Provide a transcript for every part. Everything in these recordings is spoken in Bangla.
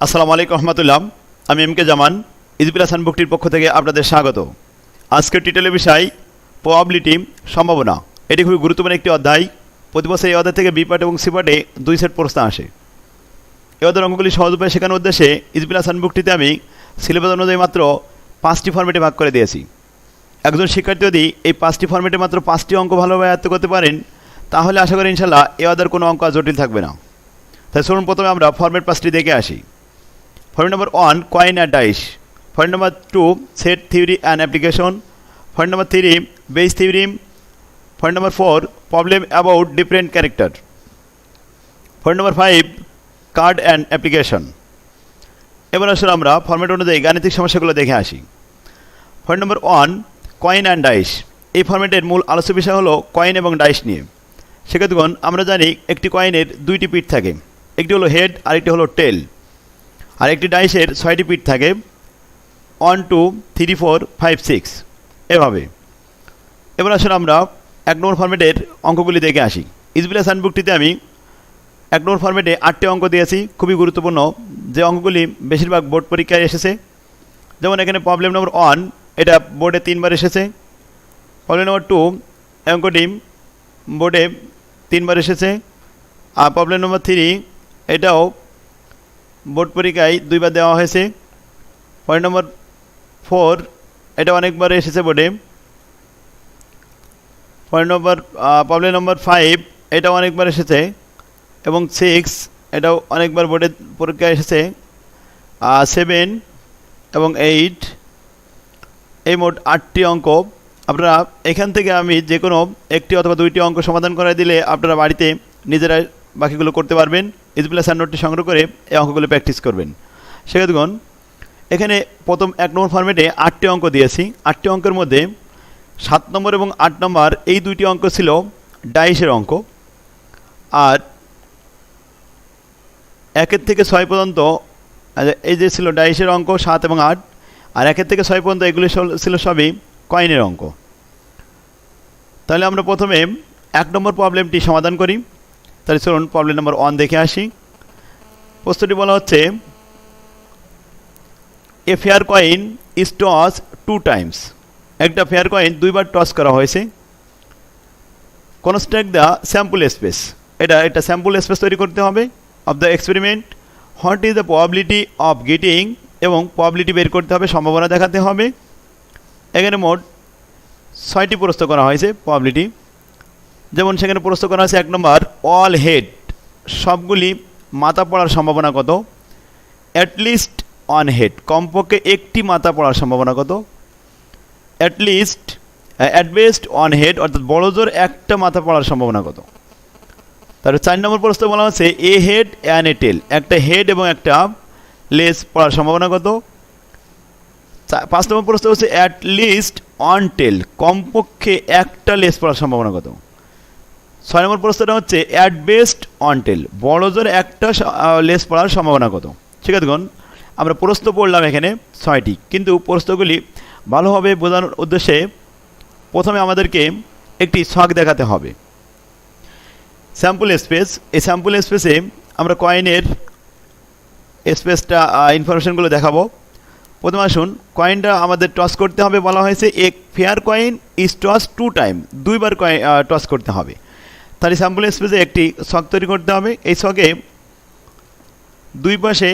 আসসালামু আলাইকুম রহমতুল্লাহ। আমি এম কে জামান ইজবিল হাসান বুকটির পক্ষ থেকে আপনাদের স্বাগত। আজকের টিটেলের বিষয় প্রবাবিলিটি সম্ভাবনা। এটি খুবই গুরুত্বপূর্ণ একটি অধ্যায়। প্রতি বছর এই অধ্যায় থেকে বি পার্ট এবং সি পার্টে দুই সেট প্রশ্ন আসে। এই অধ্যায়ের অঙ্কগুলি সহজ উপায়ে শেখানোর উদ্দেশ্যে ইজবিল হাসান বুকটিতে আমি সিলেবাস অনুযায়ী মাত্র পাঁচটি ফর্মেটে ভাগ করে দিয়েছি। একজন শিক্ষার্থী যদি এই পাঁচটি ফর্মেটে মাত্র পাঁচটি অঙ্ক ভালোভাবে আয়ত্ত করতে পারেন, তাহলে আশা করি ইনশাল্লাহ এ অধ্যায়ের কোনো অঙ্ক আর জটিল থাকবে না। তাই চলুন প্রথমে আমরা ফর্মেট পাঁচটি দেখে আসি। Point number one, coin and dice. Point number two, set theory and application. Point number three, base theorem. Point number four, problem about different character. Point number five, card and application. এবার আসলে আমরা ফর্মেট অনুযায়ী গাণিতিক সমস্যাগুলো দেখে আসি point number one coin and dice এই ফর্মেটের মূল আলোচ্য বিষয় হলো কয়েন এবং ডাইস নিয়ে সেক্ষেত্রে আমরা জানি একটি কয়েনের দুইটি পিঠ থাকে একটি হলো হেড আর একটি হলো টেল আর একটি ডাইসের ছয়টি পিঠ থাকে। One, two, three, four, five, six. এভাবে। এবার আসলে আমরা এক নম্বর ফর্মেটের অঙ্কগুলি দেখে আসি। ইসবিলা সানবুকটিতে আমি এক নম্বর ফর্মেটে আটটি অঙ্ক দিয়েছি। খুবই গুরুত্বপূর্ণ। যে অঙ্কগুলি বেশিরভাগ বোর্ড পরীক্ষায় এসেছে, যেমন এখানে প্রবলেম নম্বর ওয়ান এটা বোর্ডে তিনবার এসেছে। প্রবলেম নম্বর টু অঙ্কটি বোর্ডে তিনবার এসেছে। আর প্রবলেম নম্বর থ্রি এটাও বোর্ড পরীক্ষায় দুইবার দেওয়া হয়েছে। পয়েন্ট নম্বর ফোর এটা অনেকবার এসেছে বোর্ডে। Point number problem number five এটাও অনেকবার এসেছে। এবং সিক্স এটাও অনেকবার বোর্ডে পরীক্ষায় এসেছে। সেভেন এবং এইট এই মোট আটটি অঙ্ক। আপনারা এখান থেকে আমি যে কোনো একটি অথবা দুইটি অঙ্ক সমাধান করে দিলে আপনারা বাড়িতে নিজেরা বাকিগুলো করতে পারবেন। ইজবিল্লা সান নোটটি সংগ্রহ করে এই অঙ্কগুলো প্র্যাকটিস করবেন। সেক্ষেত্রে এখানে প্রথম এক নম্বর ফর্মেটে আটটি অঙ্ক দিয়েছি। আটটি অঙ্কের মধ্যে সাত নম্বর এবং আট নম্বর এই দুইটি অঙ্ক ছিল ডাইসের অঙ্ক। আর একের থেকে ছয় পর্যন্ত এই যে ছিল ডাইসের অঙ্ক সাত এবং আট, আর একের থেকে ছয় পর্যন্ত এগুলি ছিল সবই কয়েনের অঙ্ক। তাহলে আমরা প্রথমে এক নম্বর প্রবলেমটি সমাধান করি। তাহলে চলুন প্রবলেম নম্বর ওয়ান দেখে আসি। প্রশ্নটি বলা হচ্ছে a fair coin is toss two times একটা ফেয়ার কয়েন দুইবার টস করা হয়েছে। কনস্ট্রাক্ট দ্য স্যাম্পল স্পেস এটা একটা স্যাম্পল স্পেস তৈরি করতে হবে of the experiment what is the probability of getting এবং প্রবাবিলিটি বের করতে হবে সম্ভাবনা দেখাতে হবে। এখানে মোট ছয়টি প্রস্তুত করা হয়েছে প্রবাবিলিটি যেমন সেখানে প্রস্তুত করা হয়েছে এক নম্বর অল হেড সবগুলি মাথা পড়ার সম্ভাবনা কত? অ্যাটলিস্ট অন হেড কমপক্ষে একটি মাথা পড়ার সম্ভাবনা কত? অ্যাটলিস্ট অ্যাটবেস্ট অন হেড অর্থাৎ বড় জোর একটা মাথা পড়ার সম্ভাবনা কত? তারপরে চার নম্বর প্রশ্ন বলা হচ্ছে a head an a tail একটা হেড এবং একটা লেস পড়ার সম্ভাবনা কত? পাঁচ নম্বর প্রশ্ন হচ্ছে অ্যাট লিস্ট অন টেল কমপক্ষে একটা লেস পড়ার সম্ভাবনা কত? ছয় নম্বর প্রশ্নটা হচ্ছে অ্যাট বেস্ট অন টেল বড় জোর একটা লেস পড়ার সম্ভাবনা কত? ঠিক আছে আমরা প্রশ্ন পড়লাম এখানে ছয়টি, কিন্তু প্রশ্নগুলি ভালোভাবে বোঝানোর উদ্দেশ্যে প্রথমে আমাদেরকে একটি ছক দেখাতে হবে। স্যাম্পল স্পেস এই স্যাম্পল স্পেসে আমরা কয়েনের স্পেসটা ইনফরমেশনগুলো দেখাবো। প্রথমে আসুন কয়েনটা আমাদের টস করতে হবে বলা হয়েছে, এক fair coin is toss two time দুইবার কয়েন টস করতে হবে। তাহলে স্যাম্পল স্পেসে একটি ছক তৈরি করতে হবে। এই ছকে দুই পাশে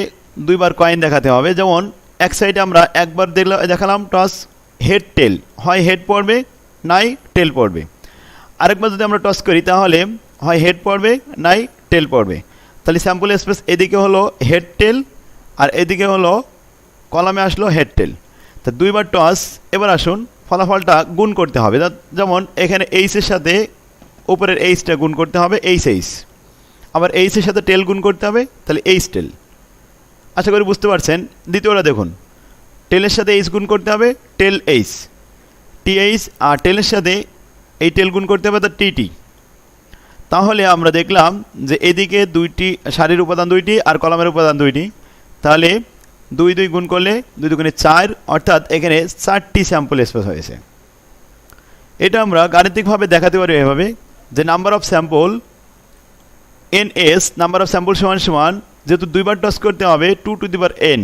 দুইবার কয়েন দেখাতে হবে। যেমন, এক সাইডে আমরা একবার দেখলাম দেখালাম টস হেড টেল হয় হেড পড়বে, নাই টেল পড়বে। আরেকবার যদি আমরা টস করি, তাহলে হয় হেড পড়বে, নাই টেল পড়বে। তাহলে স্যাম্পল স্পেস এদিকে হলো হেড টেল আর এদিকে হলো কলামে আসলো হেড টেল তা দুইবার টস এবার আসুন, ফলাফলটা গুণ করতে হবে। যেমন, এখানে এইচের সাথে উপরের এইচটা গুণ করতে হবে এইচ এইচ। আবার এইচের সাথে টেল গুণ করতে হবে, তাহলে এইচ টেল। আশা করি বুঝতে পারছেন? দ্বিতীয়টা দেখুন। টেলের সাথে এইচ গুণ করতে হবে, টেল এইচ। টি এইচ আর টেলের সাথে এই টেল গুণ করতে হবে তার টিটি তাহলে আমরা দেখলাম যে এদিকে দুইটি শাড়ির উপাদান দুইটি আর কলমের উপাদান দুইটি। তাহলে দুই দুই গুণ করলে দুই দুগুণে চার, অর্থাৎ এখানে চারটি স্যাম্পল স্পেস হয়েছে। এটা আমরা গাণিতিকভাবে দেখাতে পারি এভাবে। যে number of sample N S number of sample সমান সমান, যেহেতু দুইবার টস করতে হবে টু টু দিবার এন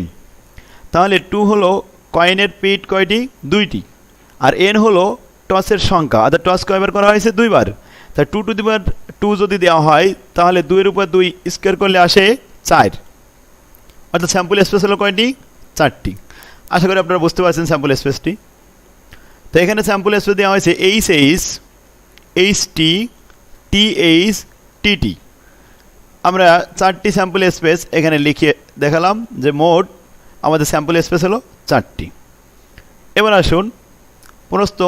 তাহলে টু হলো কয়েনের পিট কয়টি? দুইটি। আর এন হলো টসের সংখ্যা। অর্থাৎ টস কয়বার করা হয়েছে? দুইবার। তা টু টু দিবার টু যদি দেওয়া হয়, তাহলে দুইয়ের উপর দুই স্কোয়ার করলে আসে চার। অর্থাৎ স্যাম্পল স্পেস হলো কয়টি? চারটি। আশা করি আপনারা বুঝতে পারছেন স্যাম্পল স্পেসটি তো এখানে স্যাম্পল স্পেস দেওয়া হয়েছে H H H T T H T T আমরা চারটি স্যাম্পল স্পেস এখানে লিখিয়ে দেখালাম যে মোট আমাদের স্যাম্পল স্পেস হলো চারটি। এবার আসুন প্রশ্ন,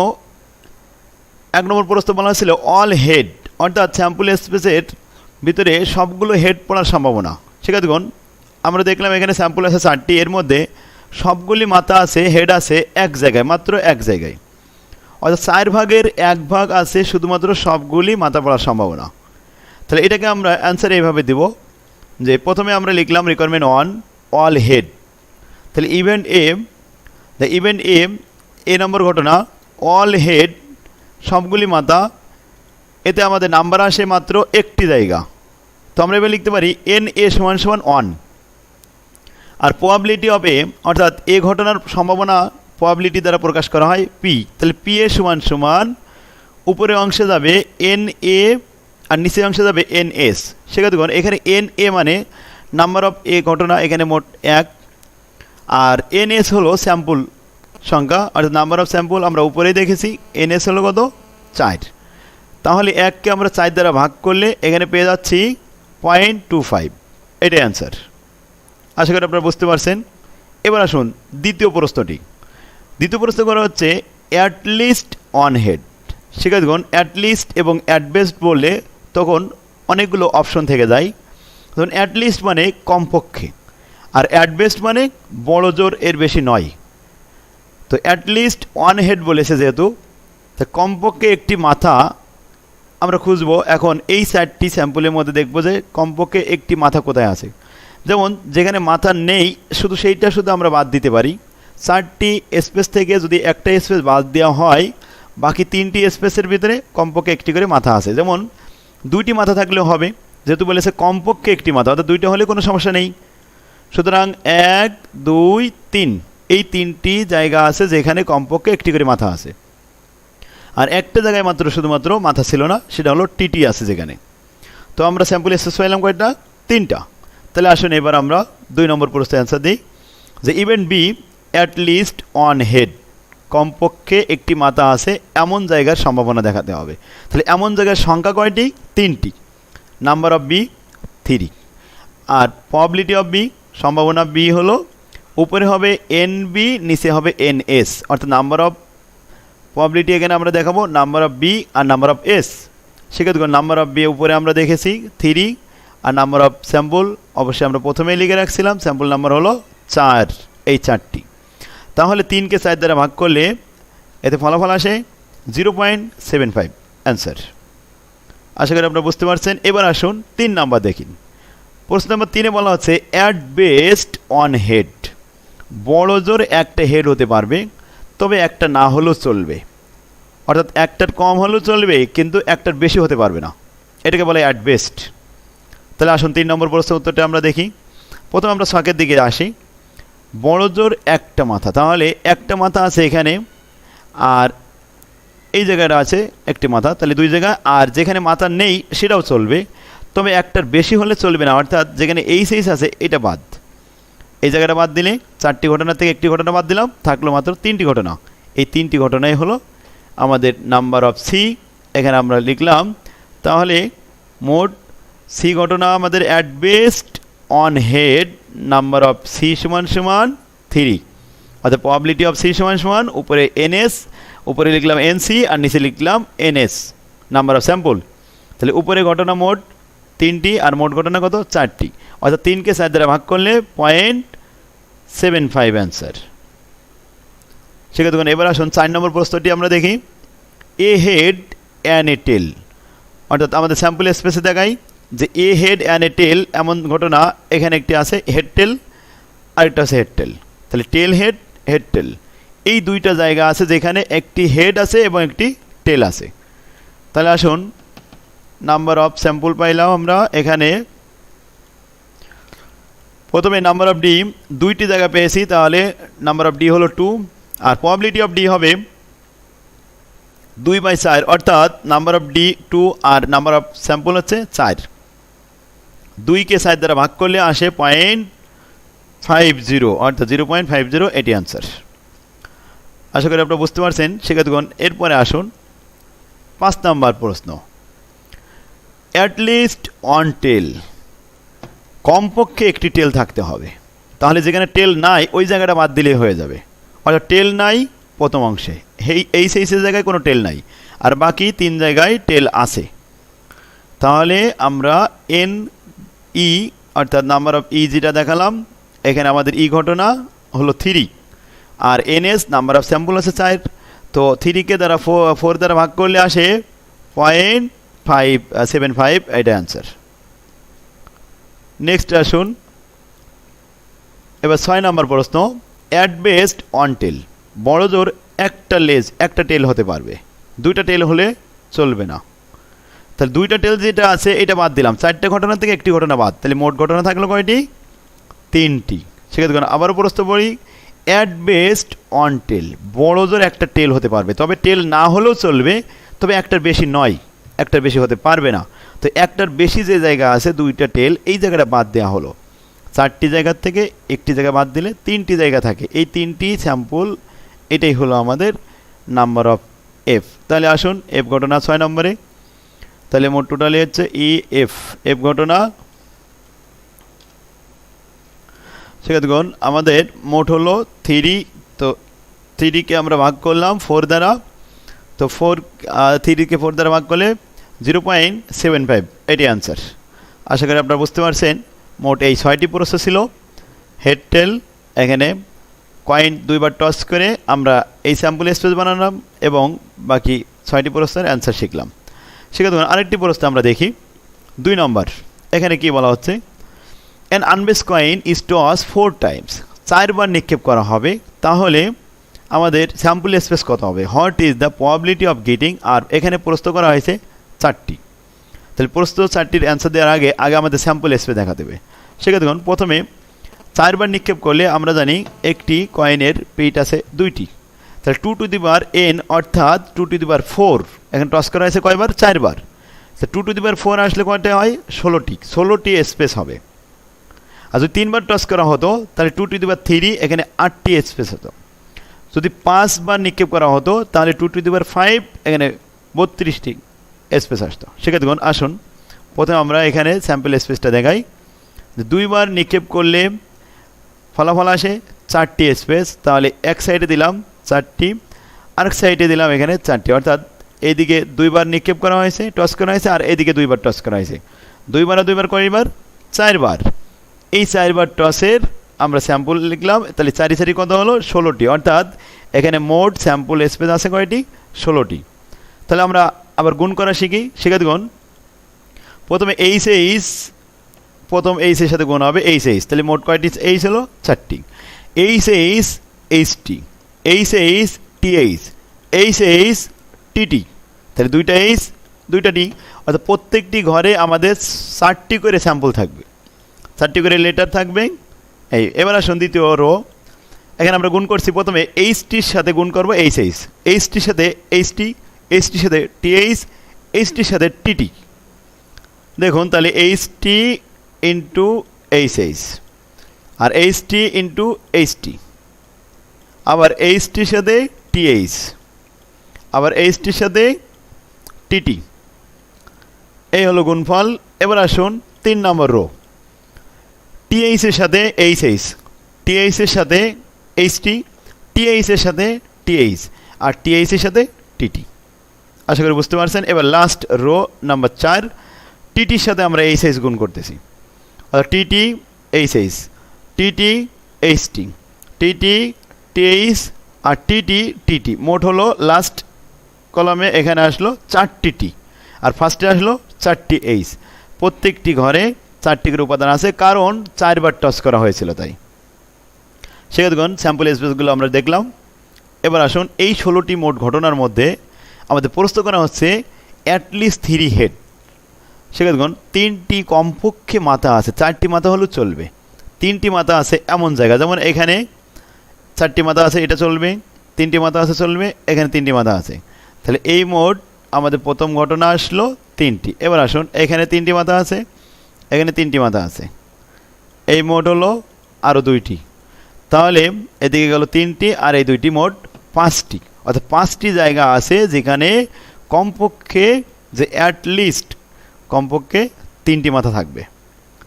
এক নম্বর প্রশ্ন বলা হয়েছিল অল হেড অর্থাৎ স্যাম্পল স্পেসের ভিতরে সবগুলো হেড পড়ার সম্ভাবনা। ঠিক আছে দেখুন আমরা দেখলাম এখানে স্যাম্পল আছে চারটি, এর মধ্যে সবগুলি মাথা আছে হেড আছে এক জায়গায়, মাত্র এক জায়গায়। অর্থাৎ চার ভাগের এক ভাগ আছে শুধুমাত্র সবগুলি মাথা পড়ার সম্ভাবনা। তাহলে এটাকে আমরা অ্যান্সার এইভাবে দিব যে প্রথমে আমরা লিখলাম রিকোয়ারমেন্ট ওয়ান অল হেড তাহলে event M the event M A number ঘটনা অল হেড সবগুলি মাথা, এতে আমাদের নাম্বার আসে মাত্র একটি জায়গা। তো আমরা এবার লিখতে পারি এন এ সমান সমান ওয়ান আর প্রবাবিলিটি অফ এ অর্থাৎ এ ঘটনার সম্ভাবনা প্রবাবিলিটি দ্বারা প্রকাশ করা হয় পি তাহলে পি এ সমান সমান উপরে অংশে যাবে এন এ আর নিচের অংশে যাবে এন এস সেক্ষেত্রে এখানে এন এ মানে নাম্বার অফ এ ঘটনা, এখানে মোট এক। আর এন এস হলো স্যাম্পল সংখ্যা, অর্থাৎ নাম্বার অফ স্যাম্পল আমরা উপরেই দেখেছি। এন এস হলো কত? চার। তাহলে এককে আমরা চার দ্বারা ভাগ করলে এখানে পেয়ে যাচ্ছি পয়েন্ট টু ফাইভ এটাই অ্যান্সার আশা করি আপনারা বুঝতে পারছেন। এবার আসুন দ্বিতীয় প্রশ্নটি। দ্বিতীয় প্রশ্ন করা হচ্ছে অ্যাটলিস্ট অন হেড দেখুন অ্যাটলিস্ট এবং অ্যাডবেস্ট বললে তখন অনেকগুলো অপশন থেকে যায়। তখন অ্যাটলিস্ট মানে কমপক্ষে, আর অ্যাডবেস্ট মানে বড় জোর এর বেশি নয়। তো অ্যাটলিস্ট ওয়ান হেড বলেছে যেহেতু, তা কমপক্ষে একটি মাথা আমরা খুঁজবো এখন এই চারটি স্যাম্পলের মধ্যে দেখব যে কমপক্ষে একটি মাথা কোথায় আছে। যেমন, যেখানে মাথা নেই, শুধু সেইটা শুধু আমরা বাদ দিতে পারি। চারটি স্পেস থেকে যদি একটা স্পেস বাদ দেওয়া হয়, বাকি তিনটি স্পেসের ভিতরে কমপক্ষে একটি করে মাথা আছে। যেমন, দুইটি মাথা থাকলেও হবে। যেহেতু বলেছে কমপক্ষে একটি মাথা, অর্থাৎ দুইটা হলে কোনো সমস্যা নেই। সুতরাং এক, দুই, তিন, এই তিনটি জায়গা আছে যেখানে কমপক্ষে একটি করে মাথা আছে। আর একটা জায়গায় মাত্র শুধুমাত্র মাথা ছিল না, সেটা হলো টিটি আছে যেখানে। তো আমরা স্যাম্পল এসেস পাইলাম কয়টা? তিনটা। তাহলে আসুন এবার আমরা দুই নম্বর প্রশ্নের অ্যান্সার দিই। যে event B at least one head কমপক্ষে একটি মাথা আছে, এমন জায়গার সম্ভাবনা দেখাতে হবে। তাহলে এমন জায়গার সংখ্যা কয়টি? তিনটি। নাম্বার অফ বি থ্রি আর প্রবাবিলিটি অফ বি সম্ভাবনা বি হলো, উপরে হবে এন বি নিচে হবে এন এস অর্থাৎ নাম্বার অফ প্রবাবিলিটি এখানে আমরা দেখাবো নাম্বার অফ বি আর নাম্বার অফ এস সেক্ষেত্রে নাম্বার অফ বি উপরে আমরা দেখেছি থ্রি আর নাম্বার অফ স্যাম্পল অবশ্যই আমরা প্রথমেই লিখে রাখছিলাম স্যাম্পল নাম্বার হলো চার, এই চারটি। তাহলে তিনকে চার দ্বারা ভাগ করলে এতে ফলাফল আসে zero point seven five answer. আশা করি আপনারা বুঝতে পারছেন। এবার আসুন তিন নাম্বার দেখিন প্রশ্ন নাম্বার তিনে বলা হচ্ছে অ্যাট বেস্ট অন হেড বড় জোর একটা হেড হতে পারবে, তবে একটা না হলেও চলবে। অর্থাৎ একটার কম হলেও চলবে, কিন্তু একটার বেশি হতে পারবে না। এটাকে বলে অ্যাট বেস্ট তাহলে আসুন তিন নম্বর প্রশ্নের উত্তরটা আমরা দেখি। প্রথম আমরা শখের দিকে আসি। বড় জোর একটা মাথা। তাহলে একটা মাথা আছে এখানে, আর এই জায়গাটা আছে একটি মাথা। তাহলে দুই জায়গা, আর যেখানে মাথা নেই সেটাও চলবে। তবে একটার বেশি হলে চলবে না, অর্থাৎ যেখানে এই সাইজ আছে এটা বাদ। এই জায়গাটা বাদ দিলে চারটি ঘটনা থেকে একটি ঘটনা বাদ দিলাম, থাকল মাত্র তিনটি ঘটনা। এই তিনটি ঘটনাই হলো আমাদের নাম্বার অফ সি এখানে আমরা লিখলাম, তাহলে মোট সি ঘটনা আমাদের at best one head number of C সমান সমান থ্রি অর্থাৎ প্রবাবিলিটি অফ সি সমান সমান, উপরে এনএস উপরে লিখলাম এনসি আর নিচে লিখলাম এনএস নাম্বার অফ স্যাম্পল তাহলে উপরে ঘটনা মোট তিনটি আর মোট ঘটনা কত? চারটি। অর্থাৎ তিনকে চার দ্বারা ভাগ করলে পয়েন্ট সেভেন ফাইভ অ্যান্সার সেক্ষেত্রে এবার আসুন চার নম্বর প্রশ্নটি আমরা দেখি। A head and a tail অর্থাৎ আমাদের স্যাম্পল স্পেসে দেখাই। যে a head and a tail, এমন ঘটনা এখানে একটি আছে হেড টেল, আরেকটা আছে হেড টেল। তাহলে টেল হেড হেড টেল। এই দুইটা জায়গা আছে যেখানে একটি হেড আছে এবং একটি টেল আছে। তাহলে আসুন নাম্বার অফ স্যাম্পল পাইলাম আমরা এখানে। প্রথমে নাম্বার অফ ডি দুইটি জায়গা পেয়েছি, তাহলে নাম্বার অফ ডি হলো টু আর প্রবাবিলিটি অফ ডি হবে দুই বাই চার, অর্থাৎ নাম্বার অফ ডি টু আর নাম্বার অফ স্যাম্পল হচ্ছে চার। দুইকে চার দ্বারা ভাগ করলে আসে পয়েন্ট ফাইভ জিরো অর্থাৎ জিরো পয়েন্ট ফাইভ জিরো এটি অ্যান্সার আশা করি আপনারা বুঝতে পারছেন, শিক্ষার্থীগণ, এরপরে আসুন পাঁচ নাম্বার প্রশ্ন। অ্যাটলিস্ট ওয়ান টেল কমপক্ষে একটি টেল থাকতে হবে। তাহলে যেখানে টেল নাই, ওই জায়গাটা বাদ দিলেই হয়ে যাবে। অর্থাৎ টেল নাই প্রথম অংশে। এই এই সেইসের জায়গায় কোনো টেল নাই। আর বাকি তিন জায়গায় টেল আছে। তাহলে আমরা এন ই, অর্থাৎ নাম্বার অফ ই যেটা দেখালাম, এখানে আমাদের ই ঘটনা হলো থ্রি আর এনএস নাম্বার অফ স্যাম্পল আছে চার, তো থ্রিকে দ্বারা ফোর ফোর দ্বারা ভাগ করলে আসে পয়েন্ট ফাইভ সেভেন ফাইভ এটা অ্যান্সার নেক্সট আসুন, এবার ছয় নম্বর প্রশ্ন অ্যাট বেস্ট অন টেল বড় জোর একটা লেজ, একটা টেল হতে পারবে, দুইটা টেল হলে চলবে না। তাহলে দুইটা টেল যেটা আছে, এটা বাদ দিলাম। চারটে ঘটনা থেকে একটি ঘটনা বাদ। তাহলে মোট ঘটনা থাকল কয়টি? তিনটি। সেক্ষেত্রে আবারও প্রশ্ন পড়ি। অ্যাট বেস্ট অন টেল বড় জোর একটা টেল হতে পারবে। তবে টেল না হলেও চলবে, তবে একটার বেশি নয়, একটার বেশি হতে পারবে না। তো একটার বেশি যে জায়গা আছে, দুইটা টেল এই জায়গাটা বাদ দেওয়া হলো। চারটি জায়গার থেকে একটি জায়গা বাদ দিলে তিনটি জায়গা থাকে। এই তিনটি স্যাম্পল, এটাই হলো আমাদের নাম্বার অফ এফ তাহলে আসুন এফ ঘটনা ছয় নম্বরে। তাহলে মোট টোটালি হচ্ছে ই এফ এফ ঘটনা? সেক্ষেত্রে আমাদের মোট হলো থ্রি তো থ্রিকে আমরা ভাগ করলাম ফোর দ্বারা। তো ফোর থ্রিকে ফোর দ্বারা ভাগ করলে জিরো পয়েন্ট সেভেন ফাইভ এটি অ্যান্সার আশা করি আপনারা বুঝতে পারছেন, মোট এই ছয়টি প্রশ্ন ছিল। হেড টেল এখানে কয়েন দুইবার টস করে আমরা এই স্যাম্পল স্পেস বানালাম এবং বাকি ছয়টি প্রশ্নের অ্যান্সার শিখলাম। সেক্ষেত্রে আরেকটি প্রশ্ন আমরা দেখি। দুই নম্বর, এখানে কি বলা হচ্ছে? An unbiased coin is toss four times চারবার নিক্ষেপ করা হবে, তাহলে আমাদের স্যাম্পল স্পেস কত হবে? What is the probability of getting আর এখানে প্রশ্ন করা হয়েছে চারটি। তাহলে প্রশ্ন চারটির অ্যান্সার দেওয়ার আগে আগে আমাদের স্যাম্পল স্পেস দেখা দেবে। সেক্ষেত্রে প্রথমে চারবার নিক্ষেপ করলে আমরা জানি একটি কয়েনের পেইট আছে দুইটি। তাহলে two to the bar N অর্থাৎ two to the bar four এখানে টস করা হয়েছে কয়বার? চারবার। তো two to the bar four আসলে কয়টা হয়? ষোলোটি। ষোলোটি স্পেস হবে। আর যদি তিনবার টস করা হতো, তাহলে two to the bar three এখানে আটটি স্পেস হতো। যদি পাঁচবার নিক্ষেপ করা হতো, তাহলে two to the bar five এখানে বত্রিশটি স্পেস আসতো। সেক্ষেত্রে আসুন। প্রথমে আমরা এখানে স্যাম্পল স্পেসটা দেখাই। দুইবার নিক্ষেপ করলে ফলাফল আসে চারটি স্পেস তাহলে এক সাইডে দিলাম। চারটি। আরেক সাইডে দিলাম এখানে চারটি। অর্থাৎ এইদিকে দুইবার নিক্ষেপ করা হয়েছে টস করা হয়েছে, আর এদিকে দুইবার টস করা হয়েছে। দুইবার আর দুইবার কয়বার? চারবার। এই চারবার টসের আমরা স্যাম্পল লিখলাম, তাহলে চারি চারি কত হলো? ষোলোটি। অর্থাৎ এখানে মোট স্যাম্পল স্পেস আছে কয়টি? ষোলোটি। তাহলে আমরা আবার গুণ করা শিখি। শিখাতে গুণ প্রথমে এইচ এইচ প্রথম এইচের সাথে গুণ হবে এইচ এইচ তাহলে মোট কয়টি? এইচ হলো চারটি। H H H T. H H T H H TT তাহলে দুইটা এইচ দুইটা টি অর্থাৎ প্রত্যেকটি ঘরে আমাদের ষাটটি করে স্যাম্পল থাকবে। চারটি করে লেটার থাকবে। এই, এবার আসুন দ্বিতীয় রো এখানে আমরা গুণ করছি প্রথমে এইচটির সাথে গুণ করব এইচ এইচ এইচটির সাথে এইচটি এইচটির সাথে টিএইচ এইচটির সাথে টিটি দেখুন তাহলে H T into H H আর H T into H T আবার এইচটির সাথে টিএইচ আবার এইচটির সাথে টিটি এই হলো গুণফল। এবার আসুন তিন নম্বর রো টিএইচের সাথে এইচ এইচ টিএইচের সাথে এইচটি টিএইচের সাথে টিএইচ আর টিএইচের সাথে টিটি আশা করি বুঝতে পারছেন? এবার লাস্ট রো নাম্বার চার টিটির সাথে আমরা এইচ এইচ গুণ করতেছি। অর্থাৎ TT H H TT HT TT TH আর টিটি টিটি। মোট হলো লাস্ট কলমে এখানে আসলো চারটি টি। আর ফার্স্টে আসলো চারটি এইচ প্রত্যেকটি ঘরে চারটি করে উপাদান আছে, কারণ চারবার টস করা হয়েছিল তাই। সেক্ষেত্রে স্যাম্পল স্পেসগুলো আমরা দেখলাম। এবার আসুন এই ষোলোটি মোট ঘটনার মধ্যে আমাদের প্রশ্ন করা হচ্ছে অ্যাটলিস্ট থ্রি হেড সেক্ষেত্রে তিনটি কমপক্ষে মাথা আছে, চারটি মাথা হলেও চলবে। তিনটি মাথা আছে এমন জায়গা, যেমন এখানে চারটি মাথা আছে, এটা চলবে, তিনটি মাথা আছে চলবে, এখানে তিনটি মাথা আছে। তাহলে এই মোট আমাদের প্রথম ঘটনা আসলো তিনটি। এবার আসুন, এখানে তিনটি মাথা আছে, এখানে তিনটি মাথা আছে। এই মোট হলো আরও দুইটি। তাহলে এদিকে গেল তিনটি আর এই দুইটি মোট পাঁচটি। অর্থাৎ পাঁচটি জায়গা আছে যেখানে কমপক্ষে যে অ্যাটলিস্ট কমপক্ষে তিনটি মাথা থাকবে।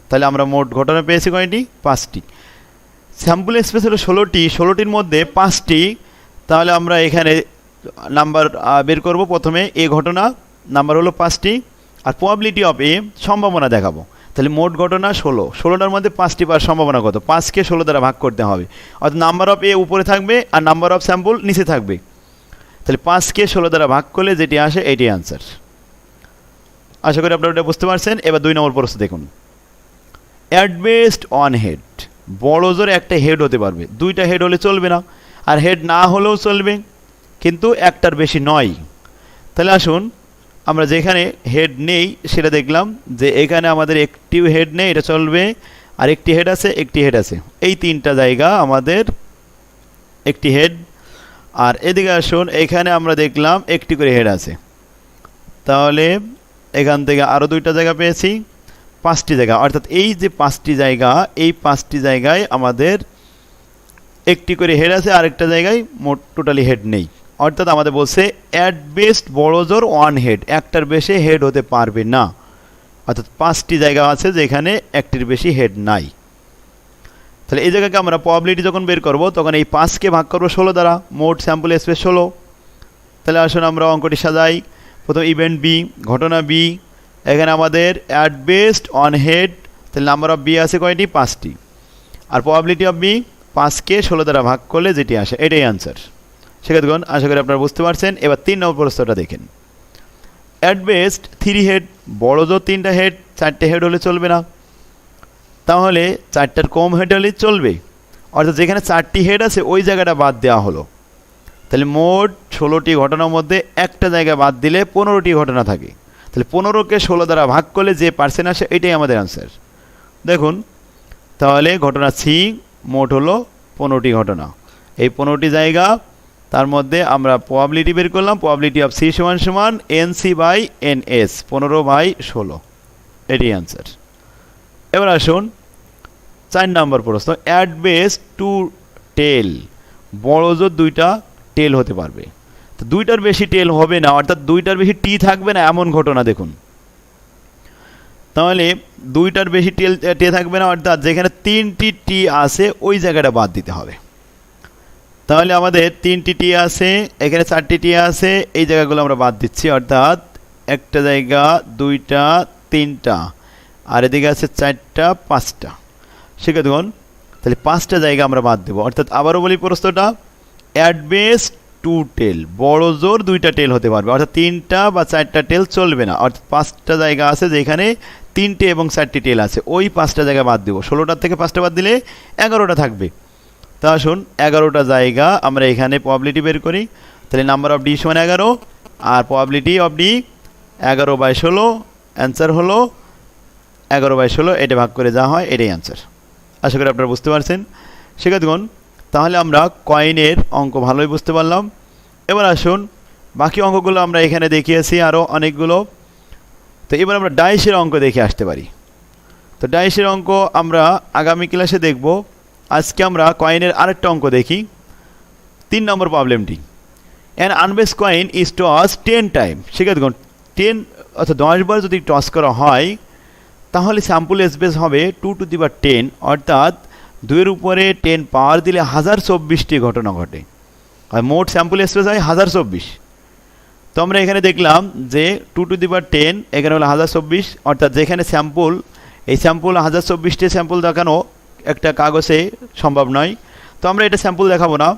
তাহলে আমরা মোট ঘটনা পেয়েছি কয়টি? পাঁচটি। স্যাম্পল স্পেস হলো ষোলোটি, ষোলোটির মধ্যে পাঁচটি। তাহলে আমরা এখানে নাম্বার বের করব প্রথমে। এ ঘটনা, নাম্বার হলো পাঁচটি। আর প্রবাবিলিটি অফ এ সম্ভাবনা দেখাবো। তাহলে মোট ঘটনা ষোলো। ষোলোটার মধ্যে পাঁচটি পাওয়ার সম্ভাবনা কত? পাঁচকে ষোলো দ্বারা ভাগ করতে হবে। অর্থাৎ নাম্বার অফ এ উপরে থাকবে আর নাম্বার অফ স্যাম্পল নিচে থাকবে। তাহলে পাঁচকে ষোলো দ্বারা ভাগ করলে যেটি আসে, এটি আনসার আশা করি আপনারা বুঝতে পারছেন। এবার দুই নম্বর প্রশ্ন দেখুন। অ্যাট বেস্ট অন হেড বড় জোর একটা হেড হতে পারবে। দুইটা হেড হলে চলবে না। আর হেড না হলেও চলবে, কিন্তু একটার বেশি নয়। তাহলে আসুন, আমরা যেখানে হেড নেই সেটা দেখলাম যে এখানে আমাদের একটি হেড নেই, এটা চলবে। আর একটি হেড আছে, একটি হেড আছে। এই তিনটা জায়গা আমাদের একটি হেড আর এদিকে আসুন, এখানে আমরা দেখলাম একটি করে হেড আছে। তাহলে এখান থেকে আরও দুইটা জায়গা পেয়েছি। পাঁচটি জায়গা, অর্থাৎ এই যে পাঁচটি জায়গা, এই পাঁচটি জায়গায় আমাদের একটি করে হেড আছে, আরেকটা জায়গায় মোট টোটালি হেড নেই। অর্থাৎ আমাদের বলছে অ্যাট বেস্ট বড় জোর ওয়ান হেড একটার বেশি হেড হতে পারবে না। অর্থাৎ পাঁচটি জায়গা আছে যেখানে একটির বেশি হেড নাই। তাহলে এই জায়গাকে আমরা প্রবাবিলিটি যখন বের করব, তখন এই পাঁচকে ভাগ করব ষোলো দ্বারা, মোট স্যাম্পল স্পেস ষোলো। তাহলে আসুন আমরা অঙ্কটি সাজাই। প্রথম ইভেন্ট বি ঘটনা বি এখানে আমাদের অ্যাট বেস্ট অন হেড তাহলে নাম্বার অফ বি আছে কয়টি? পাঁচটি। আর প্রবাবিলিটি অফ বি পাঁচকে ষোলো দ্বারা ভাগ করলে যেটি আসে, এটাই আনসার সেক্ষেত্রে আশা করি আপনারা বুঝতে পারছেন। এবার তিন নম্বর প্রশ্নটা দেখেন। অ্যাট বেস্ট থ্রি হেড বড় জোর তিনটা হেড চারটে হেড হলে চলবে না। তাহলে চারটার কম হেড হলে চলবে। অর্থাৎ যেখানে চারটি হেড আছে, ওই জায়গাটা বাদ দেওয়া হলো। তাহলে মোট ষোলোটি ঘটনার মধ্যে একটা জায়গা বাদ দিলে পনেরোটি ঘটনা থাকে। তাহলে পনেরোকে ষোলো দ্বারা ভাগ করলে যে পার্সেন্ট আসে, এটাই আমাদের আনসার দেখুন, তাহলে ঘটনা সি মোট হলো পনেরোটি ঘটনা। এই পনেরোটি জায়গা, তার মধ্যে আমরা প্রবাবিলিটি বের করলাম প্রবাবিলিটি অফ সি সমান সমান N C by N S পনেরো বাই ষোলো। এটি অ্যান্সার এবার আসুন, চার নম্বর প্রশ্ন অ্যাট বেস টু টেল বড় জোর দুইটা টেল হতে পারবে। তো দুইটার বেশি টেল হবে না, অর্থাৎ দুইটার বেশি টি থাকবে না, এমন ঘটনা দেখুন। তাহলে দুইটার বেশি টেল টে থাকবে না, অর্থাৎ যেখানে তিনটি টি আছে, ওই জায়গাটা বাদ দিতে হবে। তাহলে আমাদের তিনটি টি আছে, এখানে চারটি টি আছে, এই জায়গাগুলো আমরা বাদ দিচ্ছি, অর্থাৎ একটা জায়গা, দুইটা, তিনটা, আর এদিকে আছে চারটা, পাঁচটা। সেক্ষেত্রে দেখুন তাহলে পাঁচটা জায়গা আমরা বাদ দেবো। অর্থাৎ আবারও বলি প্রশ্নটা অ্যাডবেস টু টেল বড় জোর দুইটা টেল হতে পারবে। অর্থাৎ তিনটা বা চারটা টেল চলবে না। অর্থাৎ পাঁচটা জায়গা আছে যেখানে তিনটে এবং চারটি টেল আছে। ওই পাঁচটা জায়গা বাদ দেবো। ষোলোটার থেকে পাঁচটা বাদ দিলে এগারোটা থাকবে। তা আসুন, এগারোটা জায়গা আমরা এখানে প্রবাবিলিটি বের করি। তাহলে নাম্বার অফ ডি সমান এগারো আর প্রবাবিলিটি অফ ডি এগারো বাই ষোলো অ্যান্সার হলো এগারো বাই ষোলো। এটা ভাগ করে যা হয়, এটাই অ্যান্সার আশা করি আপনারা বুঝতে পারছেন। সেক্ষেত্রে তাহলে আমরা কয়েনের অঙ্ক ভালোই বুঝতে পারলাম। এবার আসুন, বাকি অঙ্কগুলো আমরা এখানে দেখিয়েছি আরও অনেকগুলো। তো এবার আমরা ডাইসের অঙ্ক দেখে আসতে পারি। তো ডাইসের অঙ্ক আমরা আগামী ক্লাসে দেখব। আজকে আমরা কয়েনের আরেকটা অঙ্ক দেখি। তিন নম্বর প্রবলেমটি। An unbiased coin is toss ten time সেক্ষেত্রে টেন অর্থাৎ দশ বার যদি টস করা হয়, তাহলে স্যাম্পল স্পেস হবে টু টু দি বা টেন অর্থাৎ দুইয়ের উপরে টেন পাওয়ার দিলে হাজার চব্বিশটি ঘটনা ঘটে। আর মোট স্যাম্পল স্পেস হয় হাজার চব্বিশ। তো আমরা এখানে দেখলাম যে টু টু দি বা টেন, এখানে হলো হাজার চব্বিশ, অর্থাৎ যেখানে স্যাম্পল, এই স্যাম্পল, হাজার চব্বিশটি স্যাম্পল দেখানো একটা কাগজে সম্ভব নয়। তো আমরা এটা স্যাম্পল দেখাবো না।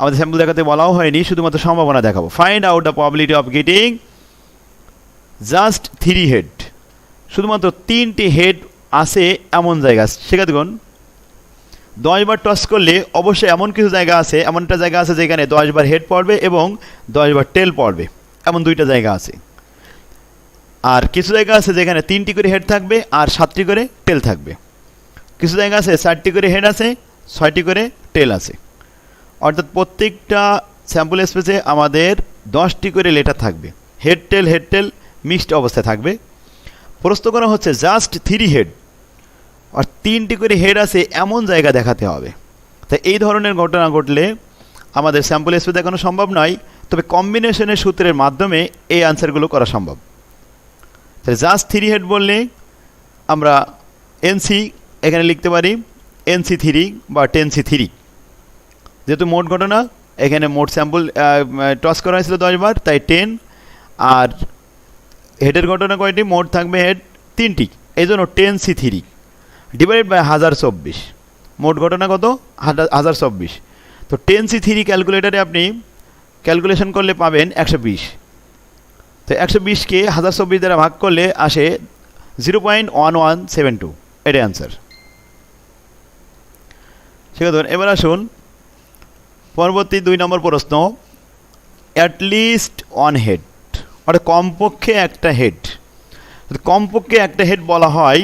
আমাদের স্যাম্পল দেখাতে বলাও হয়নি, শুধুমাত্র সম্ভাবনা দেখাবো। Find out the probability of getting just three head শুধুমাত্র তিনটি হেড আছে এমন জায়গা। সেক্ষেত্রে দশবার টস করলে অবশ্যই এমন কিছু জায়গা আছে এমন একটা জায়গা আছে যেখানে দশবার হেড পড়বে এবং দশবার টেল পড়বে। এমন দুইটা জায়গা আছে। আর কিছু জায়গা আছে যেখানে তিনটি করে হেড থাকবে আর সাতটি করে টেল থাকবে। কিছু জায়গা আছে চারটি করে হেড আছে, ছয়টি করে টেল আছে। অর্থাৎ প্রত্যেকটা স্যাম্পল স্পেসে আমাদের দশটি করে লেটার থাকবে। Head tail head tail mixed অবস্থায় থাকবে। প্রশ্ন করা হচ্ছে জাস্ট থ্রি হেড আর তিনটি করে হেড আছে এমন জায়গা দেখাতে হবে। তাই এই ধরনের ঘটনা ঘটলে আমাদের স্যাম্পল স্পেস দেখানো সম্ভব নয়, তবে কম্বিনেশনের সূত্রের মাধ্যমে এই আনসারগুলো করা সম্ভব। তাহলে জাস্ট থ্রি হেড বললে আমরা এনসি এখানে লিখতে পারি এনসি থ্রি বা টেনসি থ্রি যেহেতু মোট ঘটনা, এখানে মোট স্যাম্পল টস করা হয়েছিল দশবার তাই টেন আর হেডের ঘটনা কয়টি? মোট থাকবে হেড তিনটি। এই জন্য ten C three divided by হাজার চব্বিশ। মোট ঘটনা কত? হাজার চব্বিশ। তো টেন সি থ্রি ক্যালকুলেটারে আপনি ক্যালকুলেশন করলে পাবেন একশো বিশ। তো একশো বিশকে হাজার চব্বিশ দ্বারা ভাগ করলে আসে zero point one one seven two এটাই অ্যান্সার ঠিক আছে, এবার আসুন পরবর্তী দুই নম্বর প্রশ্ন। অ্যাটলিস্ট ওয়ান হেড অর্থাৎ কমপক্ষে একটা হেড কমপক্ষে একটা হেড বলা হয়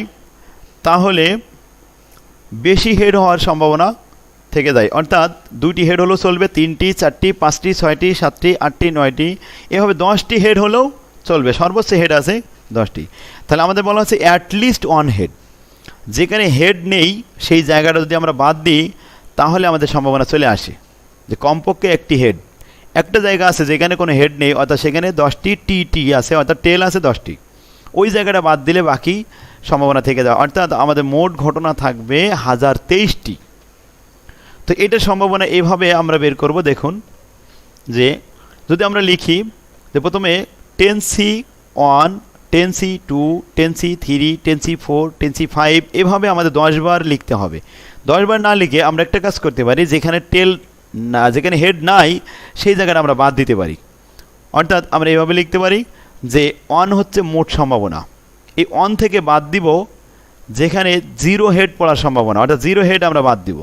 তাহলে বেশি হেড হওয়ার সম্ভাবনা থেকে যায়। অর্থাৎ দুইটি হেড হলেও চলবে, তিনটি, চারটি, পাঁচটি, ছয়টি, সাতটি, আটটি, নয়টি, এভাবে দশটি হেড হলেও চলবে। সর্বোচ্চ হেড আছে দশটি। তাহলে আমাদের বলা হচ্ছে অ্যাটলিস্ট ওয়ান হেড যেখানে হেড নেই, সেই জায়গাটা যদি আমরা বাদ দিই, তাহলে আমাদের সম্ভাবনা চলে আসে যে কমপক্ষে একটি হেড একটা জায়গা আছে যেখানে কোনো হেড নেই, অর্থাৎ সেখানে দশটি টি টি আছে, অর্থাৎ টেল আছে দশটি। ওই জায়গাটা বাদ দিলে বাকি সম্ভাবনা থেকে যায়। অর্থাৎ আমাদের মোট ঘটনা থাকবে হাজার তেইশটি। তো এটার সম্ভাবনা এভাবে আমরা বের করব, দেখুন, যে যদি আমরা লিখি যে প্রথমে ten C one ten C two ten C three ten C four ten C five এভাবে আমাদের দশবার লিখতে হবে। দশবার না লিখে আমরা একটা কাজ করতে পারি, যেখানে টেল না, যেখানে হেড নাই, সেই জায়গাটা আমরা বাদ দিতে পারি। অর্থাৎ আমরা এভাবে লিখতে পারি যে অন হচ্ছে মোট সম্ভাবনা। এই অন থেকে বাদ দিব, যেখানে জিরো হেড পড়ার সম্ভাবনা, অর্থাৎ জিরো হেড আমরা বাদ দিব।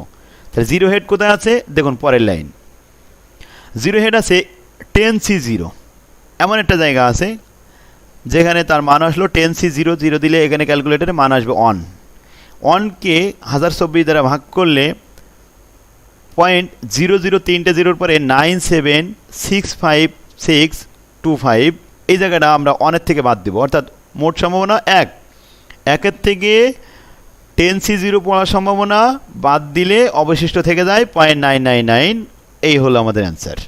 তাহলে জিরো হেড কোথায় আছে? দেখুন, পরের লাইন জিরো হেড আছে টেন সি জিরো এমন একটা জায়গা আছে, যেখানে তার মান আসলো টেন সি জিরো জিরো দিলে এখানে ক্যালকুলেটারে মান আসবে অন অনকে হাজার চব্বিশ দ্বারা ভাগ করলে পয়েন্ট জিরো জিরো তিনটে জিরোর পরে nine seven six five six two five এই জায়গাটা আমরা অনের থেকে বাদ দেবো, অর্থাৎ মোট সম্ভাবনা এক। একের থেকে টেন সি জিরো পড়ার সম্ভাবনা বাদ দিলে অবশিষ্ট থেকে যায় পয়েন্ট নাইন নাইন নাইন এই হলো আমাদের অ্যান্সার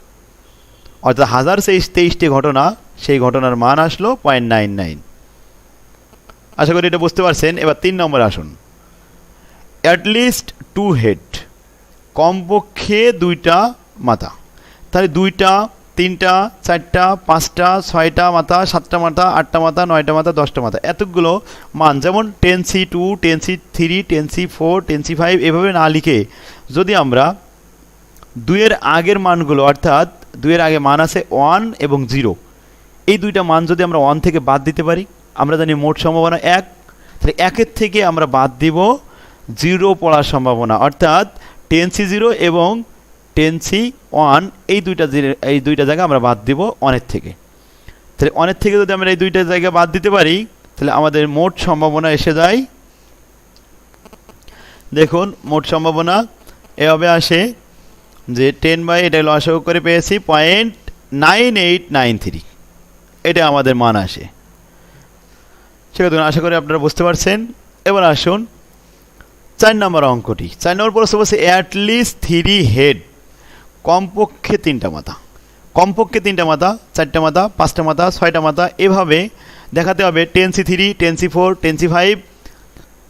অর্থাৎ হাজার তেইশ, তেইশটি ঘটনা, সেই ঘটনার মান আসলো পয়েন্ট নাইন নাইন আশা করি এটা বুঝতে পারছেন। এবার তিন নম্বর আসুন। অ্যাটলিস্ট টু হেড কমপক্ষে দুইটা মাথা। তাহলে দুইটা তিনটা, চারটা, পাঁচটা, ছয়টা মাথা, সাতটা মাথা, আটটা মাথা, নয়টা মাথা, দশটা মাথা। এতগুলো মান, যেমন ten C two ten C three ten C four ten C five এভাবে না লিখে যদি আমরা দুইয়ের আগের মানগুলো, অর্থাৎ দুইয়ের আগে মান আছে ওয়ান এবং জিরো এই দুইটা মান যদি আমরা ওয়ান থেকে বাদ দিতে পারি, আমরা জানি মোট সম্ভাবনা এক, তাহলে একের থেকে আমরা বাদ দিব জিরো পড়ার সম্ভাবনা, অর্থাৎ টেন সি জিরো এবং টেন সি ওয়ান এই দুইটা এই দুইটা জায়গা আমরা বাদ দিব অনের থেকে। তাহলে অনের থেকে যদি আমরা এই দুইটা জায়গা বাদ দিতে পারি, তাহলে আমাদের মোট সম্ভাবনা এসে যায়, দেখুন, মোট সম্ভাবনা এভাবে আসে যে টেন বাই এটা লসক করে পেয়েছি point nine eight nine three এটা আমাদের মান আসে। ঠিক আছে, আশা করি আপনারা বুঝতে পারছেন। এবার আসুন, চার নম্বর অঙ্কটি। চার নম্বর প্রশ্ন বলছে অ্যাটলিস্ট থ্রি হেড কমপক্ষে তিনটা মাথা। কমপক্ষে তিনটা মাথা, চারটা মাথা, পাঁচটা মাথা, ছয়টা মাথা, এভাবে দেখাতে হবে ten C three, ten C four, ten C five.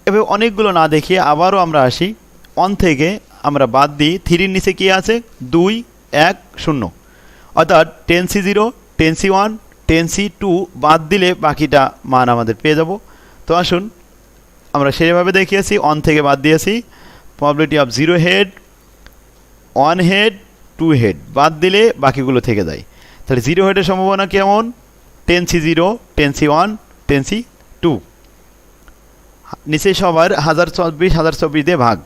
এভাবে অনেকগুলো না দেখিয়ে আবারও আমরা আসি। অন থেকে আমরা বাদ দিই। থ্রির নিচে কী আছে? দুই, এক, শূন্য। অর্থাৎ ten C zero, ten C one, ten C two বাদ দিলে বাকিটা মান আমাদের পেয়ে যাব। তো আসুন, আমরা সেভাবে দেখিয়েছি অন থেকে বাদ দিয়েছি। Probability of zero head one head two head বাদ দিলে বাকিগুলো থেকে যায়। তাহলে জিরো হেডের সম্ভাবনা কেমন? Ten C zero ten C one ten C two নিচে সবার হাজার চব্বিশ হাজার চব্বিশ দিয়ে ভাগ।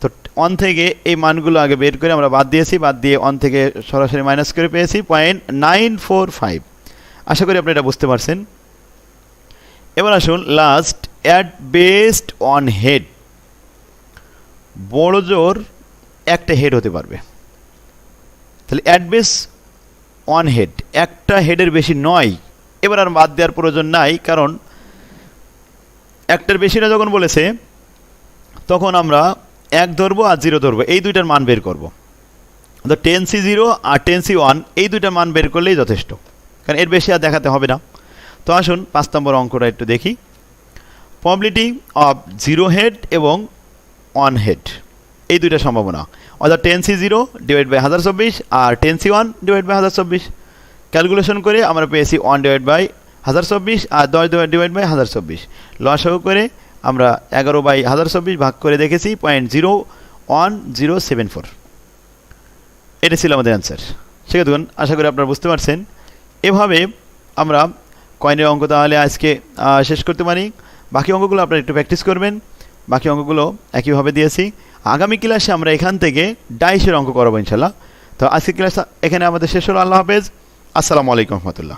তো অন থেকে এই মানগুলো আগে বের করে আমরা বাদ দিয়েছি, বাদ দিয়ে অন থেকে সরাসরি মাইনাস করে পেয়েছি পয়েন্ট নাইন ফোর ফাইভ আশা করি আপনি এটা বুঝতে পারছেন। এবার আসুন last at best one head বড় জোর একটা হেড হতে পারবে। তাহলে অ্যাডবেস ওয়ান হেড একটা হেডের বেশি নয়। এবার আর বাদ দেওয়ার প্রয়োজন নাই, কারণ একটার বেশি না যখন বলেছে, তখন আমরা এক ধরবো আর জিরো ধরবো। এই দুইটার মান বের করব। তো টেন সি জিরো আর টেন সি ওয়ান এই দুইটার মান বের করলেই যথেষ্ট। কারণ এর বেশি আর দেখাতে হবে না। তো আসুন পাঁচ নম্বর অঙ্কটা একটু দেখি। প্রবলিটি অফ জিরো হেড এবং ওয়ান হেড এই দুইটা সম্ভাবনা। অর্থাৎ ten C zero divide by হাজার চব্বিশ আর ten C one divide by হাজার চব্বিশ। ক্যালকুলেশন করে আমরা পেয়েছি ওয়ান ডিভাইড বাই হাজার চব্বিশ আর দশ ডিভাইড বাই হাজার চব্বিশ। লসাগু করে আমরা এগারো বাই হাজার চব্বিশ ভাগ করে দেখেছি point zero one zero seven four এটা ছিল আমাদের অ্যান্সার ঠিক আছে আশা করি আপনারা বুঝতে পারছেন। এভাবে আমরা কয়েনের অঙ্ক তাহলে আজকে শেষ করতে পারি। বাকি অঙ্কগুলো আপনারা একটু প্র্যাকটিস করবেন। বাকি অঙ্কগুলো একইভাবে দিয়েছি। আগামী ক্লাসে আমরা এখান থেকে ডাইশের অঙ্ক করব ইনশাল্লাহ তো আজকের ক্লাস এখানে আমাদের শেষ হলো। আল্লাহ হাফেজ। আসসালামু আলাইকুম রহমতুল্লাহ।